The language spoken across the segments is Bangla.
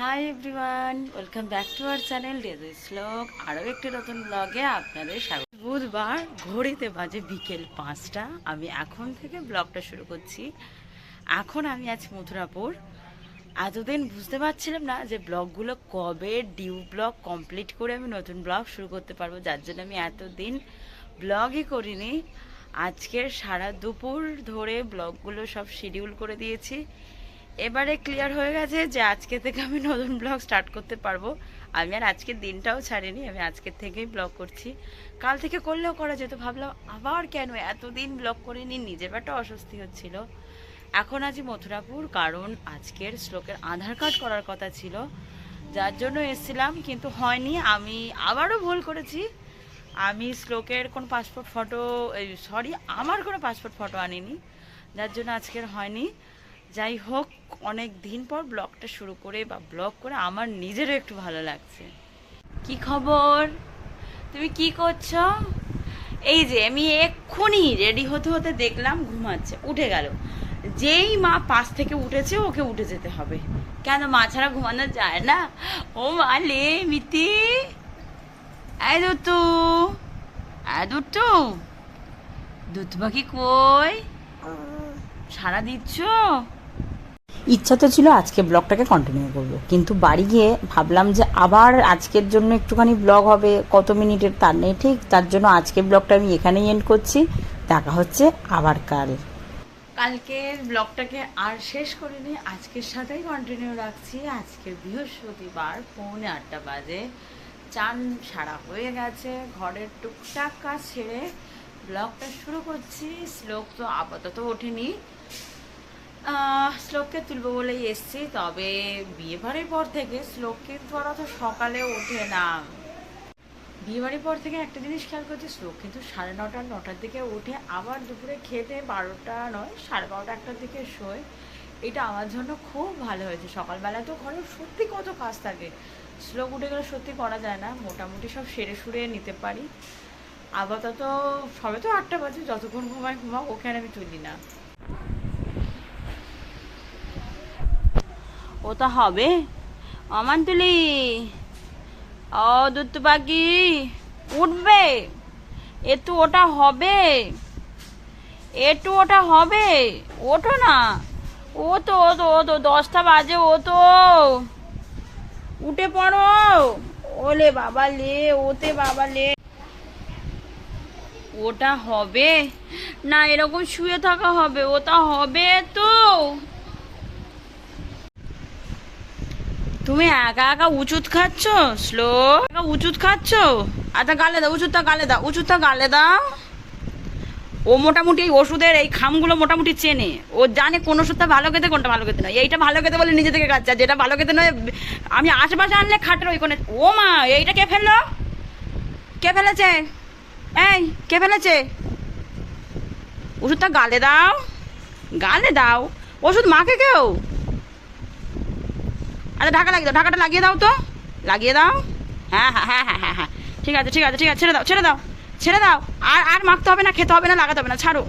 Hi everyone welcome back to our channel Daisy Shlok আরও একটি নতুন ব্লগে আপনাদের স্বাগত। বুধবার ঘড়িতে বাজে বিকেল পাঁচটা। আমি এখন থেকে ব্লগটা শুরু করছি। এখন আমি আছি মথুরাপুর। এতদিন বুঝতে পারছিলাম না যে ব্লগগুলো কবে ডিউ ব্লগ কমপ্লিট করে আমি নতুন ব্লগ শুরু করতে পারব। যার জন্য আমি এতদিন ব্লগই করিনি। আজকের সারা দুপুর ধরে ব্লগগুলো সব শিডিউল করে দিয়েছি। এবারে ক্লিয়ার হয়ে গেছে যে আজকে থেকে আমি নতুন ব্লগ স্টার্ট করতে পারব। আমি আর আজকের দিনটাও ছাড়িনি, আমি আজকের থেকেই ব্লগ করছি। কাল থেকে করলেও করা যেত, ভাবলাম আবার কেন এতদিন ব্লগ করিনি নিজের একটা অস্বস্তি হচ্ছিল। এখন আছি মথুরাপুর, কারণ আজকের শ্লোকের আধার কার্ড করার কথা ছিল। যার জন্য এসেছিলাম, কিন্তু হয়নি, আমি আবারও ভুল করেছি। আমি শ্লোকের কোনো পাসপোর্ট ফটো সরি আমার কোনো পাসপোর্ট ফটো আনিনি, যার জন্য আজকের হয়নি। যাই হোক অনেক দিন পর ব্লগটা শুরু করে বা ব্লগ করে আমার নিজেরও একটু ভালো লাগছে। কি খবর? তুমি কি করছ? এই যে আমি এক্ষুনি রেডি হতে হতে দেখলাম ঘুমাচ্ছে উঠে গেল। যেই মা পাশ থেকে উঠেছে ওকে উঠে যেতে হবে। কেন মা ছাড়া ঘুমানো যায় না? ও মা লে মিতি। দুটু দুটু। দুধ পাখি কই? সারা দিচ্ছ? ইচ্ছা তো ছিল আজকে ব্লগটাকে কন্টিনিউ করব। কিন্তু বাড়ি গিয়ে ভাবলাম যে আবার আজকের জন্য একটুখানি ব্লগ হবে, কত মিনিটের তার নেই, ঠিক তার জন্য আজকের ব্লগটা আমি এখানেই এন্ড করছি। দেখা হচ্ছে আবার কাল। কালকের ব্লগটাকে আর শেষ করিনি, আজকের সাথেই কন্টিনিউ রাখছি। আজকে বৃহস্পতিবার, পৌনে আটটা বাজে। চান সারা হয়ে গেছে, ঘরের টুকটাক কাজ ছেড়ে ব্লগটা শুরু করছি। শ্লোক তো আপাতত ওঠেনি। শ্লোককে তুলবো বলেই এসছি, তবে বিয়ে বাড়ির পর থেকে শ্লোক কিন্তু আর অত সকালে ওঠে না। বিয়ে বাড়ির পর থেকে একটা জিনিস খেয়াল করছি, শ্লোক কিন্তু সাড়ে নটা, নটার দিকে উঠে আবার দুপুরে খেতে বারোটা নয়, সাড়ে বারোটা একটার দিকে শোয়। এটা আমার জন্য খুব ভালো হয়েছে, সকালবেলা তো ঘরে সত্যি কত কাজ থাকে। শ্লোক উঠে গেলে সত্যি করা যায় না, মোটামুটি সব সেরে সুরে নিতে পারি। আপাতত সবে তো আটটা বাজে, যতক্ষণ ঘুমাই ঘুমাও ওখানে আমি তুলি না। ওটা হবে। অমান তুলি ও দুত্তু পাখি, উঠবে। একটু ওটা হবে। একটু ওটা হবে। ওঠো না। ও তো ও তো ও তো দশটা বাজে ও তো উঠে পড়ো। ওলে বাবা লে, ওতে বাবা লে। ওটা হবে। না, এরকম শুয়ে থাকা হবে। ওটা হবে তো। তুমি একা একা উঁচুত খাচ্ছ? স্লো একা উঁচুত খাচ্ছ? আচ্ছা গালে দাও উঁচুরটা গালে দাও উঁচুরটা গালে দাও। ও মোটামুটি এই ওষুধের এই খামগুলো মোটামুটি চেনে। ও জানে কোন ওষুধটা ভালো খেতে, কোনটা ভালো খেতে নয়। এইটা ভালো খেতে বলে নিজে থেকে খাচ্ছে যেটা ভালো খেতে নয়, আমি আশেপাশে আনলে খাটের ওই কোণে ও মা, এইটা কে ফেলল? কে ফেলেছে? এই, কে ফেলেছে? ওষুধটা গালে দাও। গালে দাও। ওষুধ মাকে কেউ? আচ্ছা ঢাকা লাগিয়ে দাও ঢাকাটা লাগিয়ে দাও তো। লাগিয়ে দাও। হ্যাঁ হ্যাঁ হ্যাঁ হ্যাঁ হ্যাঁ হ্যাঁ। ঠিক আছে ঠিক আছে ঠিক আছে। ছেড়ে দাও ছেড়ে দাও ছেড়ে দাও। আর আর মাখতে হবে না খেতে হবে না লাগাতে হবে না। ছাড়ো!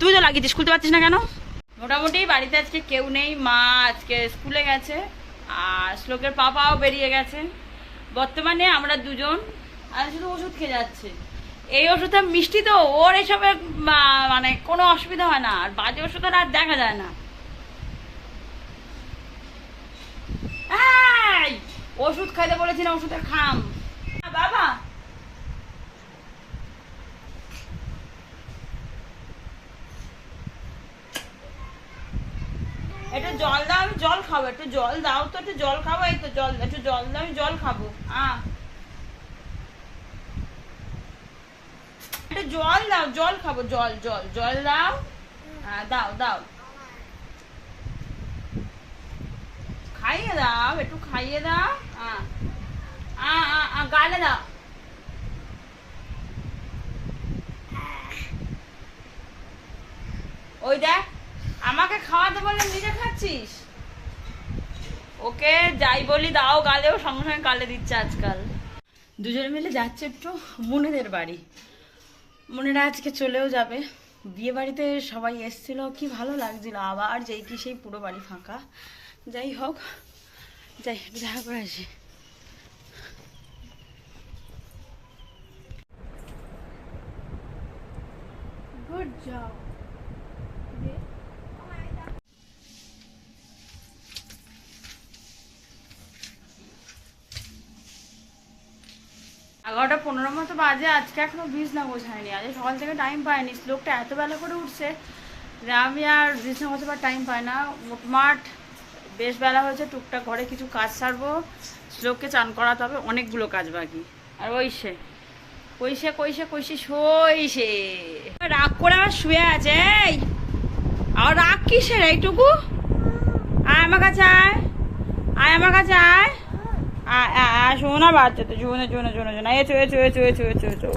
তুই তো লাগিয়েছিস খুলতে পারছিস না কেন? মোটামুটি বাড়িতে আজকে কেউ নেই মা আজকে স্কুলে গেছে আর শ্লোকের পাপাও বেরিয়ে গেছে। বর্তমানে আমরা দুজন। আর শুধু ওষুধ খেয়ে যাচ্ছে। এই ওষুধটা মিষ্টি তো, ওর এসবে মানে কোনো অসুবিধা হয় না, আর বাজে ওষুধ আর দেখা যায় না। ওষুধ খাইতে বলেছি না ওষুধের খাম। বাবা। একটু জল দাও, আমি জল খাব, একটু জল দাও তো, একটু জল খাব, এই তো জল, একটু জল দাও আমি জল খাব। আ। একটু জল দাও, জল খাব, জল জল জল দাও। হ্যাঁ দাও দাও। খাইয়ে দাও, একটু খাইয়ে দাও। হ্যাঁ। গালে দাও। ওই দেখ, আমাকে খাওয়াতে বললে নিজে খাচ্ছিস? ওকে যাই বলি, দাও গালেও, সঙ্গে সঙ্গে গালে দিচ্ছে আজকাল। দুজনে মিলে যাচ্ছে একটু মুনিদের বাড়ি। মনেরা আজকে চলেও যাবে। বিয়ে বাড়িতে সবাই এসছিল, কি ভালো লাগছিল। আবার যেই কি সেই পুরো বাড়ি ফাঁকা। যাই হোক, যাই দেখা করে আসি। Good job. এগারোটা পনেরো মতো বাজে, আজকে এখনও বিছনা গোছায়নি। আজকে সকাল থেকে টাইম পাইনি। লোকটা এত বেলা করে উঠছে যে আমি আর বিছনা গোছাবার টাইম পাই না। মাঠ, বেশ বেলা হয়েছে, টুকটাক ঘরে কিছু কাজ সারবো। শ্লোককে চান করাতে হবে, অনেকগুলো কাজ বাকি। আর ওই সে কইসে কইসে কইসে সইসে রাগ করে আমার শুয়ে আছে, এই। আর রাগ কিসের এইটুকু? আয় আমার কাছে আয়। আয় আমার কাছে আয়। শোনা বাচ্চা তো, শোনা শোনা শোনা শোনা। এচো এচো এচো এচো এচো এচো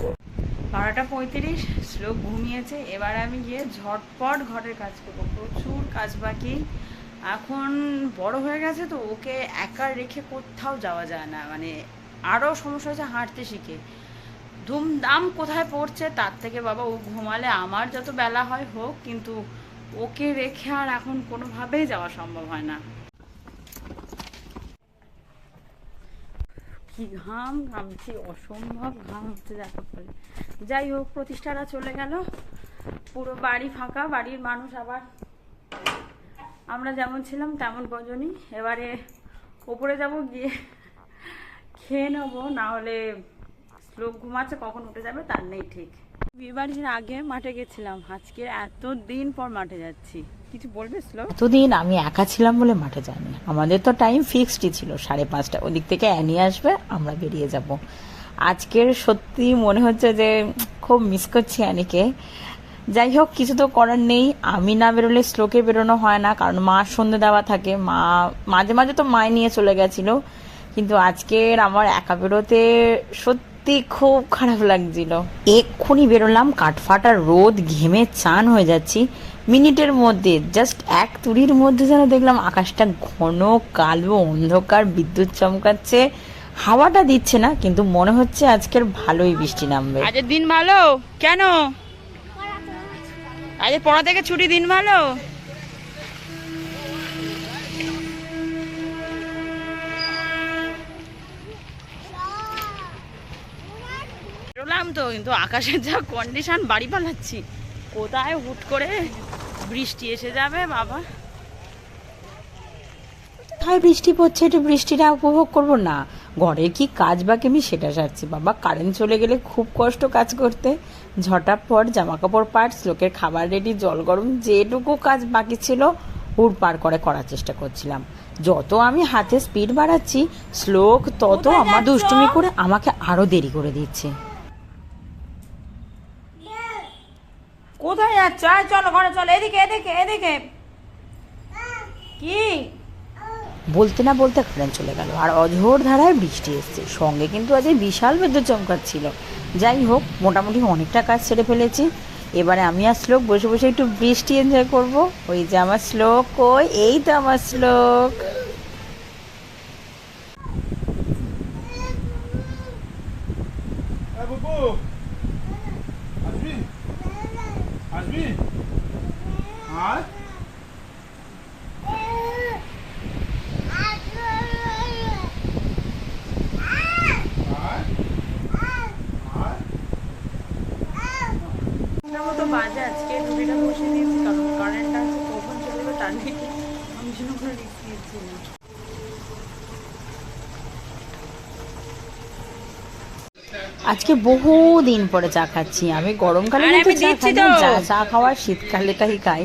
বারোটা পঁয়ত্রিশ, শ্লোক ঘুমিয়েছে। এবার আমি গিয়ে ঝটপট ঘরের কাজ করব। প্রচুর কাজ বাকি। এখন বড় হয়ে গেছে তো, ওকে একা রেখে কোথাও যাওয়া যায় না। মানে আরও সমস্যা হচ্ছে হাঁটতে শিখে। ধুমধাম কোথায় পড়ছে, তার থেকে বাবা ও ঘুমালে আমার যত বেলা হয় হোক, কিন্তু ওকে রেখে আর এখন কোনোভাবেই যাওয়া সম্ভব হয় না। কি ঘাম? ঘামছি অসম্ভব ঘাম হচ্ছে যাকে বলে যাই হোক, প্রতিষ্ঠাটা চলে গেল। পুরো বাড়ি ফাঁকা, বাড়ির মানুষ আবার। আমরা যেমন ছিলাম, তেমন কজনই এবারে ওপরে যাব, গিয়ে খেয়ে নেব, না হলে লোক ঘুমাচ্ছে, কখন উঠে যাবে, তার নেই ঠিক। বিয়ে বাড়ির আগে মাঠে গেছিলাম। আজকে এত দিন পর মাঠে যাচ্ছি। এতদিন আমি একা ছিলাম বলে মাঠে যাইনি। আমাদের তো টাইম ফিক্সডই ছিল, সাড়ে পাঁচটা। ওদিক থেকে অ্যানি আসবে, আমরা বেরিয়ে যাব। আজকের সত্যি মনে হচ্ছে যে খুব মিস করছি অ্যানিকে। যাই হোক, কিছু তো করার নেই। আমি না বেরোলে শ্লোকে বেরোনো হয় না, কারণ মা সন্ধে দেওয়া থাকে। মা, মাঝে মাঝে তো মায় নিয়ে চলে গেছিল, কিন্তু আজকের আমার একা বেরোতে সত্যি খুব খারাপ লাগছিল। এক্ষুনি বেরোলাম কাঠফাটা রোদ, ঘেমে চান হয়ে যাচ্ছি। মিনিটের মধ্যে জাস্ট এক তুড়ির মধ্যে যেন দেখলাম আকাশটা ঘন কালো অন্ধকার, বিদ্যুৎ চমকাচ্ছে। হাওয়াটা দিচ্ছে না, কিন্তু মনে হচ্ছে আজকের ভালোই বৃষ্টি নামবে। আজের দিন ভালো? কেন? আজ পড়া থেকে ছুটি দিন ভালো? তো, কিন্তু আকাশের যা কন্ডিশন বাড়ি পালাচ্ছি। কোথায় হুট করে বৃষ্টি এসে যাবে বাবা? কোথায় বৃষ্টি পড়ছে একটু বৃষ্টিটা উপভোগ করব না। ঘরের কি কাজ বাকি আমি সেটা সারছি বাবা। কারেন্ট চলে গেলে খুব কষ্ট কাজ করতে। ঝটাপট জামা কাপড় পাট লোকের খাবার রেডি জল গরম যেটুকু কাজ বাকি ছিল হুড় পার করে করার চেষ্টা করছিলাম। যত আমি হাতে স্পিড বাড়াচ্ছি শ্লোক তত আমার? দুষ্টুমি করে আমাকে আরও দেরি করে দিচ্ছে কোথায় যাচ্ছ আয়, চলো ঘরে চলো, এদিকে এদিকে এদিকে। কি? বলতে না বলতে কারেন্ট চলে গেল, আর অঝোর ধারায় বৃষ্টি এসছে। সঙ্গে কিন্তু আজ বিশাল বিদ্যুৎ চমকাচ্ছিল যাই হোক, মোটামুটি অনেকটা কাজ সেরে ফেলেছি। এবারে আমি আর শ্লোক বসে বসে একটু বৃষ্টি এনজয় করব। ওই যে আমার শ্লোক, ওই, এই তো আমার শ্লোক Eh, Bobo আসবি আসবি আয় আয় আয় ওটার মতো বাজে আজকে রুটিটা বসে দিয়েছি কারণ আছে কখন চলে যাবে তার আমি জন্য কোনো রিস্ক নিচ্ছি না আজকে বহু দিন পরে চা খাচ্ছি আমি। গরমকালে কিন্তু চা দিচ্ছি খাই না, চা চা খাওয়ার শীতকালেটাই খাই।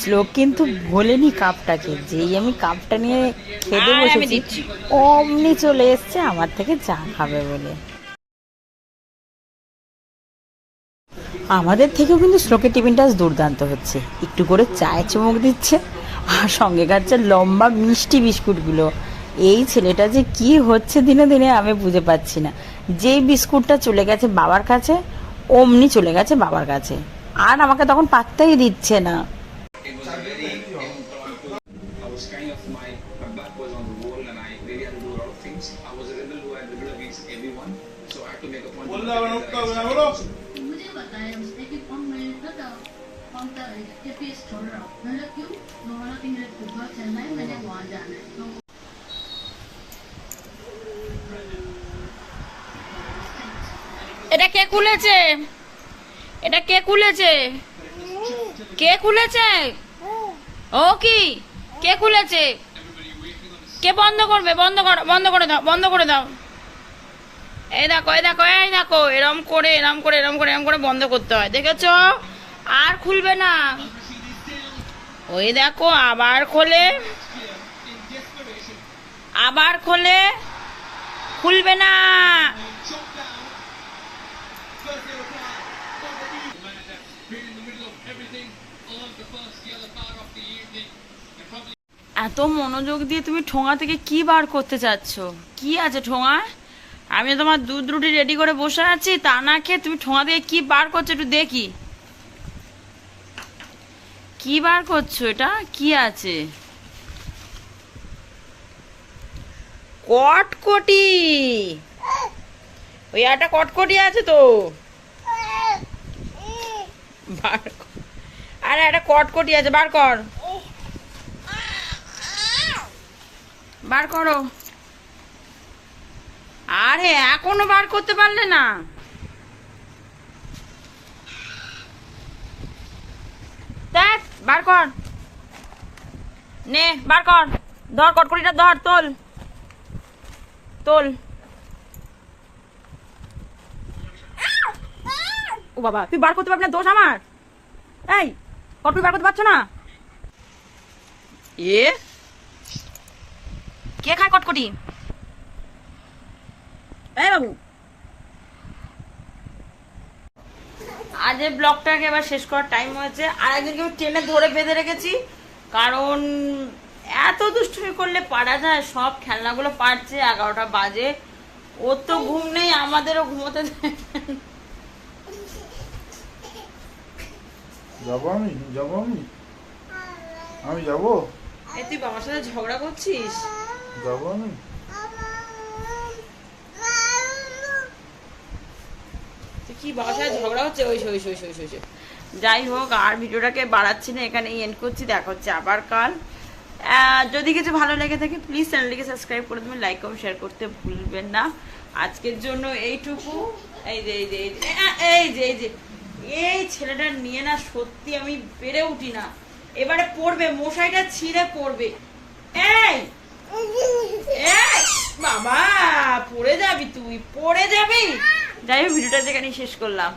শ্লোক কিন্তু ভোলেনি কাপটাকে যেই আমি কাপটা নিয়ে খেতে বসেছি দিচ্ছি। অমনি চলে এসছে আমার থেকে চা খাবে বলে। আমাদের থেকেও কিন্তু শ্লোকের টিফিনটা দুর্দান্ত হচ্ছে। একটু করে চায়ে চুমুক দিচ্ছে আর সঙ্গে খাচ্ছে লম্বা মিষ্টি বিস্কুটগুলো। এই ছেলেটা যে কি হচ্ছে দিনে দিনে আমি বুঝে পাচ্ছি না। যেই বিস্কুটটা চলে গেছে বাবার কাছে অমনি চলে গেছে বাবার কাছে। আর আমাকে তখন পাত্তাই দিচ্ছে না। मिनट फुटबॉल चलना है मैंने वहाँ जाना है तो এটা কে খুলেছে এটা কে খুলেছে কে খুলেছে ও কি কে খুলেছে কে বন্ধ করবে বন্ধ করো বন্ধ করে দাও বন্ধ করে দাও এই দেখো এই দেখো এই দেখো এরম করে এরম করে এরম করে এরম করে বন্ধ করতে হয় দেখেছো আর খুলবে না ওই দেখো, আবার খোলে। আবার খোলে। খুলবে না। এত মনোযোগ দিয়ে তুমি ঠোঙা থেকে কি বার করতে চাচ্ছ? কি আছে ঠোঙা? আমি তোমার দুধ রুটি রেডি করে বসে আছি, তা না খেয়ে তুমি ঠোঙা থেকে কি বার করছ একটু দেখি। কি বার করছ এটা? কি আছে? কটকটি। ওই একটা কটকটি আছে তো। আরে একটা কটকটি আছে, বার কর। বার করো। আরে এখনও বার করতে পারলে না দেখ বার কর। নে বার কর। ধর কটকটিটা ধর তোল। তোল। ও বাবা তুই বার করতে পারবি না দোষ আমার। এই কটকটি বার করতে পারছ না? এ? কে খায় কটকটি? এই বাবু। আজ এই ব্লগটাকে এবার শেষ করার টাইম হয়েছে। আর একজনকে আমি ট্রেনে ধরে বেঁধে রেখেছি। কারণ এত দুষ্টুমি করলে পারা যায় সব খেলনাগুলো পারছে এগারোটা বাজে। ওর তো ঘুম নেই আমাদেরও ঘুমোতে। যাব আমি? যাব আমি? আমি যাব? এ তুই বাবার সাথে ঝগড়া করছিস? যাব আমি? কি সাথে ঝগড়া হচ্ছে? ওই ওই ওই ওই ওই যাই হোক আর ভিডিওটাকে বাড়াচ্ছি না এখানেই এন্ড করছি। দেখা হচ্ছে আবার কাল। যদি কিছু ভালো লেগে থাকে প্লিজ চ্যানেলটিকে সাবস্ক্রাইব করে দেবেন লাইক এবং শেয়ার করতে ভুলবেন না। আজকের জন্য এইটুকু। এই যে এই যে এই যে এই যে এই ছেলেটা নিয়ে না সত্যি আমি বেড়ে উঠি না। এবারে পড়বে মশাইটা ছিঁড়ে পড়বে। এই, বাবা পড়ে যাবি তুই পড়ে যাবি। যাই হোক ভিডিওটা যেখানে শেষ করলাম।